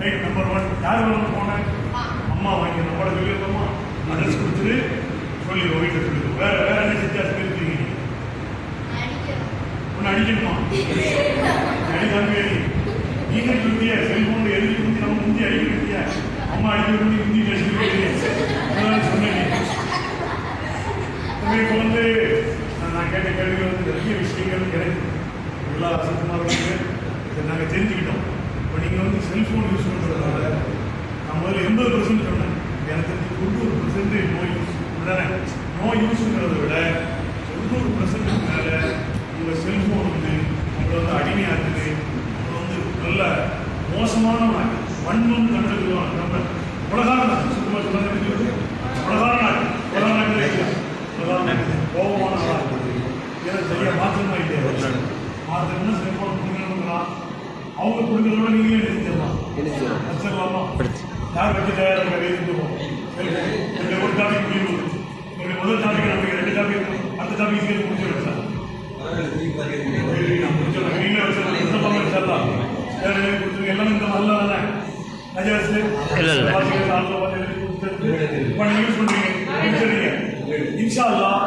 Right number one யார் வேணும் போனேன் அம்மா வாங்கி நம்மளோட சொல்லியிருந்தோமா அட்ரஸ் கொடுத்துட்டு சொல்லி வீட்டில் சொல்லி வேற வேற என்ன வித்தியாசம் இருக்கீங்க ஒன்று அடிக்கணுமா? அடிக்காமே நீங்க சொல்லிய செல்போன் எழுதி கொடுத்து நம்ம முந்தி அடிக்கிறீங்க அம்மா அடிக்க முந்தி முந்தி அடிக்கிறீங்க சொன்னேன் இப்போ வந்து நான் கேட்ட கேள்வி வந்து நிறைய விஷயங்கள் கிடைக்கும் எல்லா வசதிமார்களுக்கு இதை நாங்கள் தெரிஞ்சுக்கிட்டோம். இப்போ நீங்கள் வந்து செல்ஃபோன் யூஸ் பண்ணுறதுனால நான் முதல்ல எண்பது பர்சன்ட் சொன்னேன். எனக்கு தொண்ணூறு பர்சன்ட் நோ யூஸ் உடனே நோ யூஸுங்கிறத விட தொண்ணூறு பர்சன்ட் மேலே உங்கள் செல்ஃபோன் வந்து உங்களை வந்து அடிமையாக்குது. உங்களை வந்து நல்ல மோசமான நாள் வன்மம் கண்டதுவாங்க நம்ம உலகான நாள் சுத்தமாக சொன்னாங்க உலகான நாள் உலக நாள் உலகான நாள் கோபமான நாளாக இருக்குது. ஏன்னா சரியாக மாற்றமா இல்லையா? மாற்றம்னா செல்ஃபோன் கொடுக்கணுங்களா அவங்க கொடுக்கறதோட யார் வச்சு தயாராக எழுதிட்டுவோம் என்னுடைய ஒரு டாபிக் முடிவு என்னுடைய முதல் டாபிக் நமக்கு ரெண்டு டாபிக் அடுத்த டாபிக் சேர்த்து முடிச்சு வச்சேன் நான் முடிச்சிடலாம் நீங்களே வச்சிடலாம் இந்த பக்கம் வச்சிடலாம் வேற எழுதி கொடுத்துருங்க எல்லாமே இந்த மாதிரி தானே அஜாஸ் இல்ல, இல்ல. ஆட்களை பார்த்து எழுதி கொடுத்துட்டு இப்போ நீங்க யூஸ் பண்றீங்க யூஸ் பண்ணீங்க இன்ஷா அல்லாஹ்